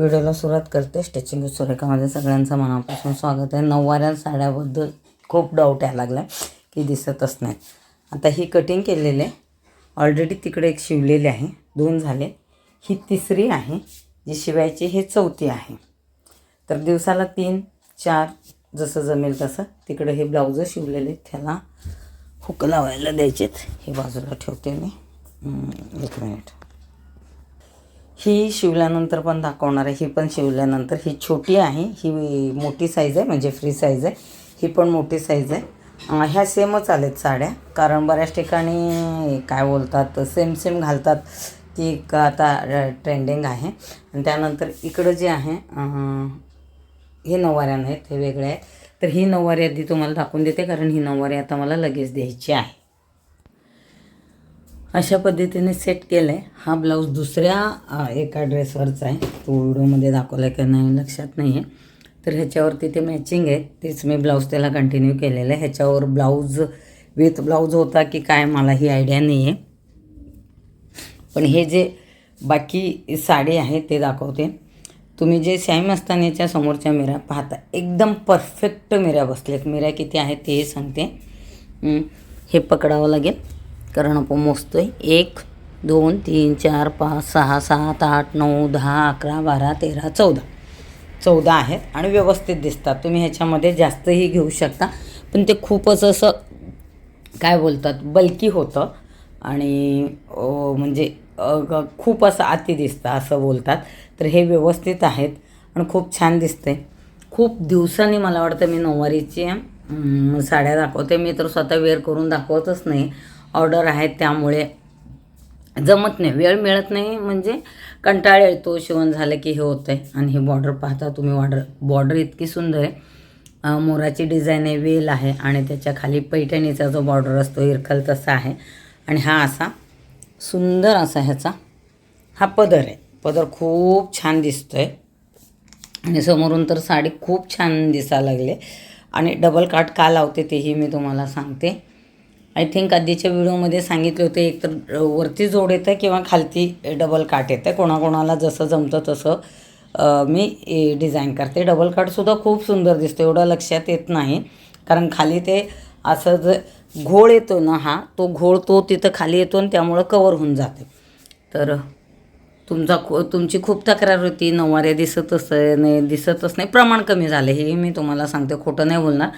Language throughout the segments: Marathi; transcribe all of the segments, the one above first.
व्हिडिओला सुरुवात करते. स्टिचिंग सुरेखामध्ये सगळ्यांचं मनापासून स्वागत आहे. नऊवाऱ्या साड्याबद्दल खूप डाऊट यायला लागला की दिसतच नाही. आता ही कटिंग केलेली आहे. ऑलरेडी तिकडे एक शिवलेली आहे. दोन झाले. ही तिसरी आहे जी शिवायची हे चौथी आहे. तर दिवसाला तीन चार जसं जमेल तसं तिकडे हे ब्लाऊज शिवलेले त्याला हुक लावायला द्यायचेत. हे बाजूला ठेवते मी. एक मिनिट ही शिवल्यानंतर पण दाखवणार आहे. ही पण शिवल्यानंतर. ही छोटी आहे. ही मोठी साईज आहे म्हणजे फ्री साईज आहे. ही पण मोठी साईज आहे. ह्या सेमच आलेत साड्या. कारण बऱ्याच ठिकाणी काय बोलतात सेम सेम घालतात ती आता ट्रेंडिंग आहे. आणि त्यानंतर इकडं जे आहे हे नऊवाऱ्या नाहीत हे वेगळे आहेत. तर ही नऊवारी आधी तुम्हाला दाखवून देते कारण ही नऊवारी आता मला लगेच द्यायची आहे. अशा पद्धतीने सेट केलं आहे हा ब्लाऊज दुसऱ्या एका ड्रेसवरचा आहे. तो व्हिडिओमध्ये दाखवला आहे का नाही लक्षात नाही आहे तर ह्याच्यावरती ते मॅचिंग आहे. तेच मी ब्लाऊज त्याला कंटिन्यू केलेलं आहे. ह्याच्यावर ब्लाऊज विथ ब्लाऊज होता की काय मला ही आयडिया नाही आहे पण हे जे बाकी साडी आहे ते दाखवते. तुम्ही जे श्याम मस्तानीच्या समोरच्या मिऱ्या पाहता एकदम परफेक्ट मिऱ्या बसल्यात मिऱ्या किती आहेत तेही सांगते. हे पकडावं लागेल. कारण आपण आहे एक दोन तीन चार पाच सहा सात आठ नऊ दहा अकरा बारा तेरा चौदा. चौदा आहेत आणि व्यवस्थित दिसतात. तुम्ही ह्याच्यामध्ये जास्तही घेऊ शकता. पण ते खूपच असं काय बोलतात बल्की होतं. आणि म्हणजे ग- खूप असं अति दिसतं असं बोलतात. तर हे व्यवस्थित आहेत आणि खूप छान दिसते खूप दिवसांनी मला वाटतं मी नऊवारीची साड्या दाखवते. मी तर स्वतः वेअर करून दाखवतच नाही. ऑर्डर आहेत त्यामुळे जमत नाही. वेळ मिळत नाही म्हणजे कंटाळा येतो. शिवण झालं की हे होतं आहे आणि हे बॉर्डर पाहता तुम्ही बॉर्डर बॉर्डर इतकी सुंदर आहे. मोराची डिझाईन आहे वेल आहे आणि त्याच्याखाली पैठणीचा जो बॉर्डर असतो इरखल तसा आहे. आणि हा असा सुंदर असा ह्याचा हा पदर आहे. पदर खूप छान दिसतो आहे आणि समोरून तर साडी खूप छान दिसायला लागले. आणि डबल काट का लावते तेही मी तुम्हाला सांगते. आय थिंक आधीच्या व्हिडिओमध्ये सांगितले होते एक तर वरती जोड येतं किंवा खालती डबल काट येतं कोणाकोणाला जसं जमतं तसं मी डिझाईन करते. डबल काटसुद्धा खूप सुंदर दिसतो एवढं लक्षात येत नाही. कारण खाली ते असं ज घोळ येतो ना हा तो घोळ तो तिथं खाली येतो आणि त्यामुळं कवर होऊन जाते. तर तुमचा खू तुमची खूप तक्रार होती नऊवाऱ्या दिसतच नाही दिसतच नाही प्रमाण कमी झालं हे मी तुम्हाला सांगते खोटं नाही बोलणार.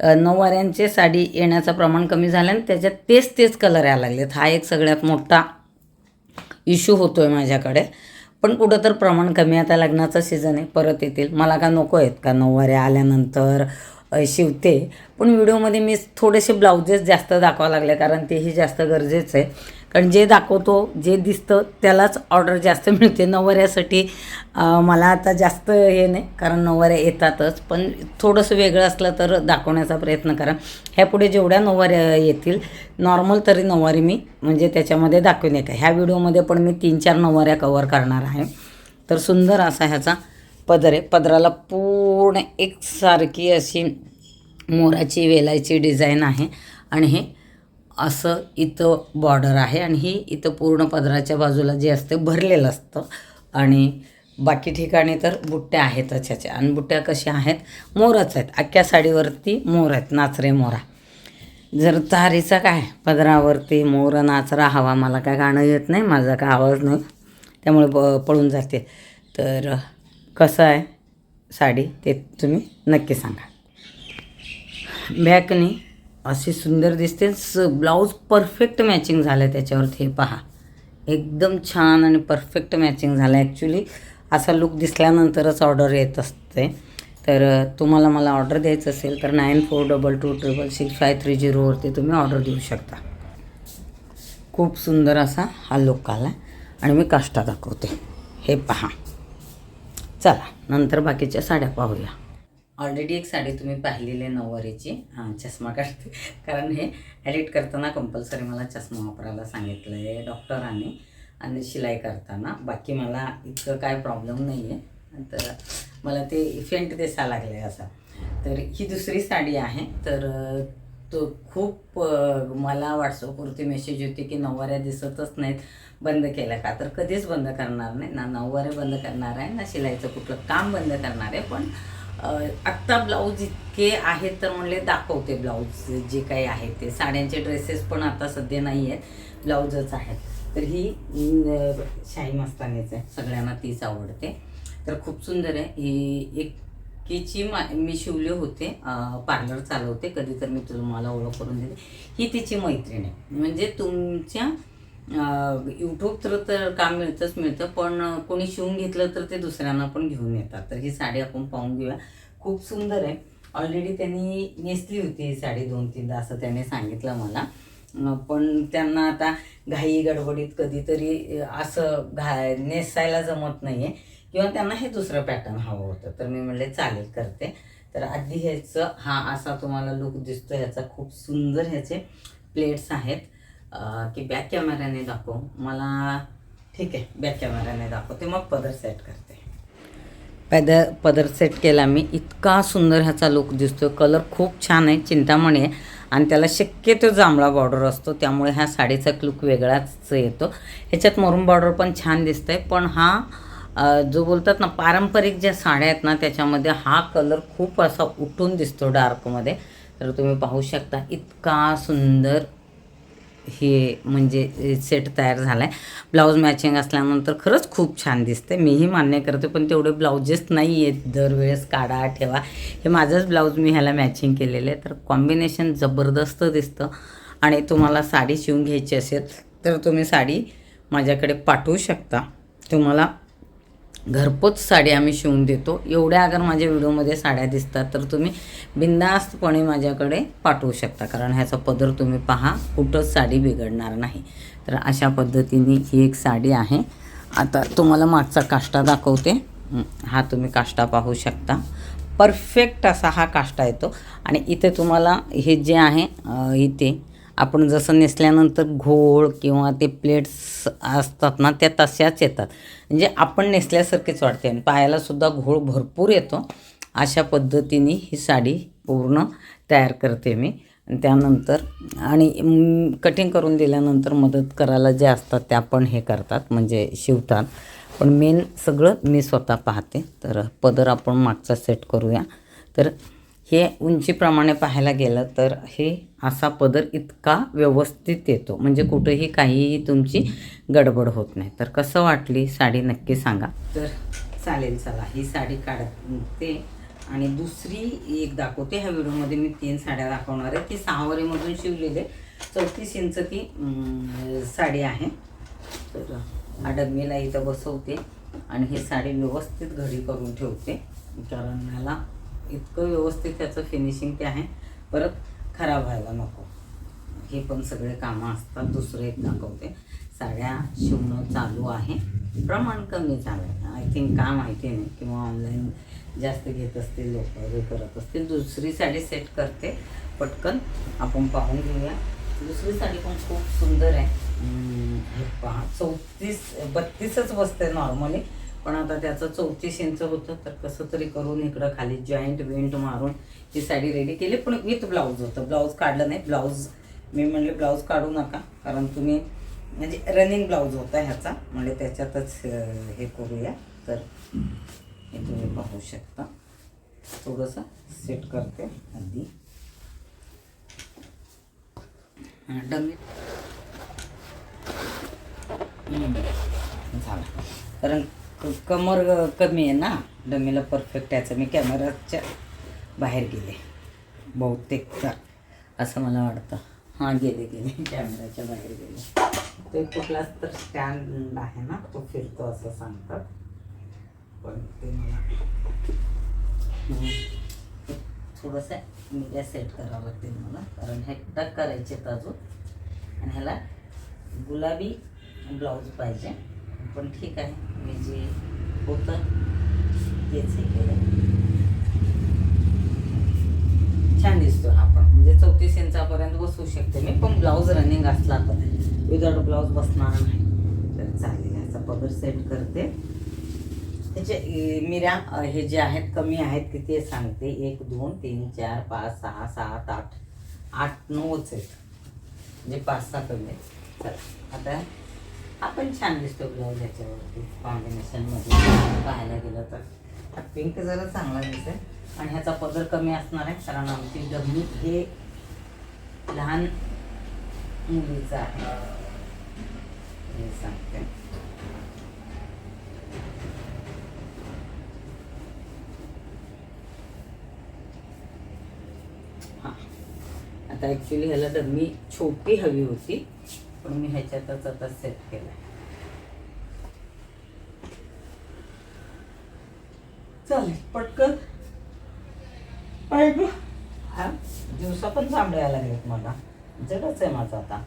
नऊवाऱ्यांचे साडी येण्याचं प्रमाण कमी झालं आणि त्याच्यात तेच तेच कलर यायला लागलेत. हा एक सगळ्यात मोठा इश्यू होतो आहे माझ्याकडे. पण कुठं तर प्रमाण कमी आता लग्नाचा सीझन आहे परत येतील. मला का नको आहेत का नऊवाऱ्या आल्यानंतर? शिवते. पण व्हिडिओमध्ये मी थोडेसे ब्लाउजेस जास्त दाखवा लागले कारण तेही जास्त गरजेचं आहे. कारण जे दाखवतो जे दिसतं त्यालाच ऑर्डर जास्त मिळते. नवऱ्यासाठी मला आता जास्त हे नाही कारण नवऱ्या येतातच. पण थोडंसं वेगळं असलं तर दाखवण्याचा प्रयत्न करा. ह्यापुढे जेवढ्या नवऱ्या येतील नॉर्मल तरी नऊवारी मी म्हणजे त्याच्यामध्ये दाखवून. येते ह्या व्हिडिओमध्ये पण मी तीन चार नवऱ्या कवर करणार आहे. तर सुंदर असा ह्याचा पदर. आहे पदराला पूर्ण एकसारखी अशी मोराची वेलायची डिझाईन आहे. आणि हे असं इथं बॉर्डर आहे. आणि ही इथं पूर्ण पदराच्या बाजूला जे असते भरलेलं असतं. आणि बाकी ठिकाणी तर बुट्ट्या आहेतच ह्याच्या आणि बुट्ट्या कशा आहेत? मोरच आहेत. अख्ख्या साडीवरती मोर आहेत. नाचरे मोरा. जर तारीचा काय? पदरावरती मोर नाचरा हवा. मला काय गाणं येत नाही. माझा काय आवाज नाही. त्यामुळे प पळून जाते. तर कसं आहे साडी ते तुम्ही नक्की सांगा. बॅकनी अशी सुंदर दिसते. स ब्लाऊज परफेक्ट मॅचिंग झालं त्याच्यावरती. हे पहा. एकदम छान आणि परफेक्ट मॅचिंग झालं ॲक्च्युली असा लुक दिसल्यानंतरच ऑर्डर येत असते. तर तुम्हाला मला ऑर्डर द्यायचं असेल तर nine four double two triple six five three झिरोवरती तुम्ही ऑर्डर देऊ शकता. खूप सुंदर असा हा लुक आला आणि मी काष्टा दाखवते. हे पहा. चला नंतर बाकीच्या साड्या पाहूया. ऑलरेडी एक साडी तुम्ही पाहिलेली आहे नऊवारीची. हां चष्मा काढते. कारण हे एडिट करताना कंपल्सरी मला चष्मा वापरायला सांगितलं आहे डॉक्टरांनी आणि शिलाई करताना. बाकी मला इतकं काय प्रॉब्लेम नाही आहे तर मला ते इफेंट दिसायला लागलं आहे असा. तर ही दुसरी साडी आहे. तर तो खूप मला व्हॉट्सअपवरती मेसेज होते की नऊवाऱ्या दिसतच नाहीत बंद केल्या का? तर कधीच बंद करणार नाही. ना नऊवारे बंद करणार आहे ना शिलाईचं कुठलं काम बंद करणार आहे. पण आत्ता ब्लाऊज इतके आहेत तर म्हणले दाखवते ब्लाऊज जे काही आहे ते. साड्यांचे ड्रेसेस पण आता सध्या नाही आहेत ब्लाऊजच आहेत. तर ही शाही मस्तानीच आहे. सगळ्यांना तीच आवडते. तर खूप सुंदर आहे. ही एक कीची मा मी शिवले होते पार्लर चालवते कधी तर मी तुम्हाला ओळख करून देते. ही तिची मैत्रीण आहे. म्हणजे तुमच्या यूट्यूब तर तर काम मिळतंच मिळतं पण कोणी शिवून घेतलं तर ते दुसऱ्यांना पण घेऊन येतात. तर ही साडी आपण पाहून घेऊया. खूप सुंदर आहे. ऑलरेडी त्यांनी नेसली होती ही साडी दोन तीनदा असं त्याने सांगितलं मला. पण त्यांना आता घाई गडबडीत कधीतरी असं घा नेसायला जमत नाही आहे किंवा त्यांना हे दुसरं पॅटर्न हवं होतं. तर मी म्हणले चालेल करते. तर आधी ह्याचं हा असा तुम्हाला लुक दिसतो. ह्याचा खूप सुंदर ह्याचे प्लेट्स आहेत. की बॅक कॅमेऱ्याने दाखव. मला ठीक आहे बॅक कॅमेऱ्याने दाखवते. मग पदर सेट करते. पदर पदर सेट केला मी. इतका सुंदर ह्याचा लुक दिसतो कलर खूप छान आहे चिंतामणी आहे. आणि त्याला शक्यतो जांभळा बॉर्डर असतो. त्यामुळे ह्या साडीचा लुक वेगळाच येतो. ह्याच्यात मरून बॉर्डर पण छान दिसतं आहे पण हा जो बोलतात ना पारंपरिक ज्या साड्या आहेत ना त्याच्यामध्ये हा कलर खूप असा उठून दिसतो डार्कमध्ये तर तुम्ही पाहू शकता इतका सुंदर हे म्हणजे सेट तयार झाला आहे ब्लाऊज मॅचिंग असल्यानंतर खरंच खूप छान दिसते. मीही मान्य करते पण तेवढे ब्लाउजेस नाही आहेत दरवेळेस काढा ठेवा. हे माझंच ब्लाऊज मी ह्याला मॅचिंग केलेलं आहे. तर कॉम्बिनेशन जबरदस्त दिसतं. आणि तुम्हाला साडी शिवून घ्यायची असेल तर तुम्ही साडी माझ्याकडे पाठवू शकता. तुम्हाला घरपोच साडी आम्ही शिवून देतो. एवढ्या अगर माझ्या व्हिडिओमध्ये साड्या दिसतात तर तुम्ही बिंदास्तपणे माझ्याकडे पाठवू शकता. कारण ह्याचा पदर तुम्ही पहा कुठंच साडी बिघडणार नाही. तर अशा पद्धतीने ही एक साडी आहे. आता तुम्हाला मागचा काष्टा दाखवते. हा तुम्ही काष्टा पाहू शकता. परफेक्ट असा हा काष्टा येतो. आणि इथे तुम्हाला हे जे आहे इथे आपण जसं नेसल्यानंतर घोळ किंवा ते प्लेट्स असतात ना त्या तशाच येतात. म्हणजे आपण नेसल्यासारखेच वाटते. आणि पायालासुद्धा घोळ भरपूर येतो. अशा पद्धतीने ही साडी पूर्ण तयार करते मी. आणि त्यानंतर आणि कटिंग करून दिल्यानंतर मदत करायला जे असतात त्या पण हे करतात म्हणजे शिवतात. पण मेन सगळं मी स्वतः पाहते. तर पदर आपण मागचा सेट करूया. तर हे उंचीप्रमाणे पाहायला गेलं तर हे असा पदर इतका व्यवस्थित येतो. म्हणजे कुठेही काहीही तुमची गडबड होत नाही. तर कसं वाटली साडी नक्की सांगा. तर चालेल चला. ही साडी काढते आणि दुसरी एक दाखवते. ह्या व्हिडिओमध्ये मी तीन साड्या दाखवणार आहे. ती सहावारीमधून शिवलेले चौतीस इंच ती साडी आहे. तर हा डगमीला इथं बसवते आणि ही साडी व्यवस्थित घरी करून ठेवते. कारण मला इतकं व्यवस्थित त्याचं फिनिशिंग ते आहे. परत खराब व्हायला नको. हे पण सगळे कामं असतात दुसरं एक दाखवते. साड्या शिवणं चालू आहे. प्रमाण कमी झालं आहे आय थिंक का माहिती नाही. किंवा ऑनलाईन जास्त घेत असतील लोक हे करत असतील. दुसरी साडी सेट करते. पटकन आपण पाहून घेऊया. दुसरी साडी पण खूप सुंदर आहे. हे पहा. चौतीस बत्तीसच बसते नॉर्मली पण आता त्याचं चौतीस इंच होतं तर कसं तरी करून इकडं खाली जॉईंट विंट मारून ही साडी रेडी केली. पण विथ ब्लाऊज होतं. ब्लाऊज काढलं नाही. ब्लाऊज मी म्हणले ब्लाऊज काढू नका. कारण तुम्ही म्हणजे रनिंग ब्लाऊज होता ह्याचा. म्हणजे त्याच्यातच हे करूया. तर हे तुम्ही पाहू शकता. थोडंसं सेट करते आधी. डमी झाला झालं. कारण कमर कमी आहे ना? डमीला परफेक्ट याचं मी कॅमेराच्या बाहेर गेले. बहुतेक तर असं मला वाटतं. हां गेले गेले. कॅमेराच्या बाहेर गेले. ते कुठलाच तर स्टँड आहे ना? तो फिरतो असं सांगतात. पण ते मला हम्म, थोडंसं मीडिया सेट करावं लागते मला. कारण हे टक करायचे आहेत अजून. आणि ह्याला गुलाबी ब्लाऊज पाहिजे. पण ठीक आहे. मी जे होतं तेच हे केलं. छान दिसतो हा पण. म्हणजे चौतीस इंचापर्यंत बसवू शकते मी पण ब्लाऊज रनिंग असला तर. विदाउट ब्लाऊज बसणार नाही. तर चालेल ह्याचा पदर सेट करते. त्याचे मिऱ्या हे जे आहेत कमी आहेत किती आहे सांगते. एक दोन तीन चार पाच सहा सात आठ. आठ नऊच आहेत. म्हणजे पाच सहा कमी आहेत. चला आता आपण छान दिसतो ब्लाऊज ह्याच्यावरती कॉम्बिनेशनमध्ये पाहायला गेलं तर. हा पिंक जरा चांगला दिसेल. आणि ह्याचा पदर कमी असणार आहे कारण आमची डमी हे लहान मुलीचं आहे. हे सांगते. हां. आता ॲक्च्युली ह्याला डमी छोटी हवी होती. पण मी ह्याच्यातच आता सेट केलं चालेल पटकन. हा? दिवसा पण जांभळ्या लागलेत मला. जगच आहे माझं आता.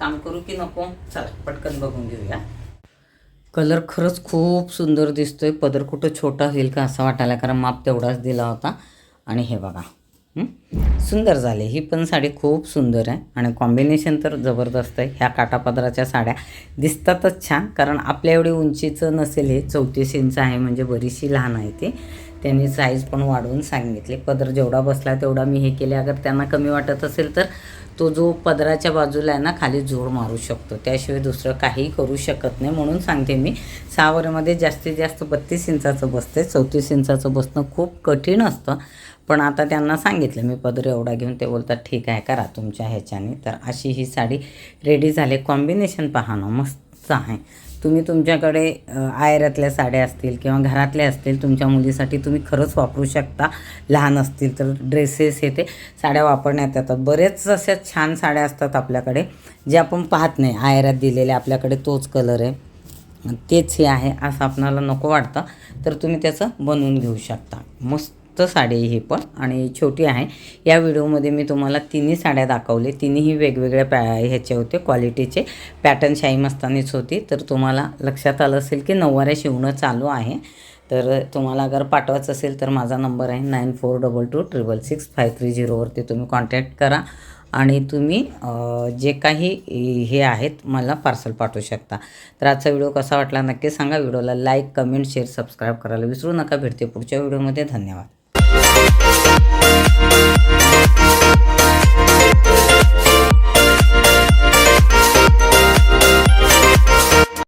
काम करू की नको? चला पटकन बघून घेऊया. कलर खरंच खूप सुंदर दिसतोय. पदर कुठं छोटा होईल का असं वाटायला कारण माप तेवढाच दिला होता. आणि हे बघा? सुंदर झाले. ही पण साडी खूप सुंदर आहे आणि कॉम्बिनेशन तर जबरदस्त आहे. ह्या काटापदराच्या साड्या दिसतातच छान कारण आपल्या एवढी उंचीचं नसेल हे चौतीस इंच आहे म्हणजे बरीचशी लहान आहे ती. त्यांनी साईज पण वाढवून सांगितली. पदर जेवढा बसला तेवढा मी हे केले. अगर त्यांना कमी वाटत असेल तर तो जो पदराच्या बाजूला आहे ना खाली जोड मारू शकतो. त्याशिवाय दुसरं काही करू शकत नाही म्हणून सांगते मी. सावरमध्ये जास्तीत जास्त बत्तीस इंचाचं बसते चौतीस इंचाचं बसणं खूप कठीण असतं. पण आता त्यांना सांगितलं मी पदर एवढा घेऊन. ते बोलतात ठीक आहे करा तुमच्या ह्याच्याने. तर अशी ही साडी रेडी झाली. कॉम्बिनेशन पाहणं मस्त आहे. तुम्ही तुमच्याकडे आयरातल्या साड्या असतील किंवा घरातल्या असतील तुमच्या मुलीसाठी तुम्ही खरंच वापरू शकता. लहान असतील तर ड्रेसेस हे ते साड्या वापरण्यात येतात. बरेच अशा छान साड्या असतात आपल्याकडे जे आपण पाहत नाही. आयरात दिलेल्या आपल्याकडे तोच कलर आहे. तेच हे आहे असं आपणाला नको वाटतं तर तुम्ही त्याचं बनवून घेऊ शकता. मस्त साडी ही पण आणि छोटी आहे. या व्हिडिओमध्ये मी तुम्हाला तिन्ही साड्या दाखवले. तिन्हीही वेगवेगळ्या पॅ ह्याचे होते क्वालिटीचे पॅटर्न शाही मस्तानीच होती. तर तुम्हाला लक्षात आलं असेल की नऊवाऱ्या शिवणं चालू आहे. तर तुम्हाला अगर पाठवायचं असेल तर माझा नंबर आहे nine four double two triple six five three झिरोवरती तुम्ही कॉन्टॅक्ट करा. आणि तुम्ही जे काही हे आहेत मला पार्सल पाठवू शकता. तर आजचा व्हिडिओ कसा वाटला नक्की सांगा. व्हिडिओला लाईक कमेंट शेअर सबस्क्राईब करायला विसरू नका. भेटते पुढच्या व्हिडिओमध्ये. धन्यवाद. Thank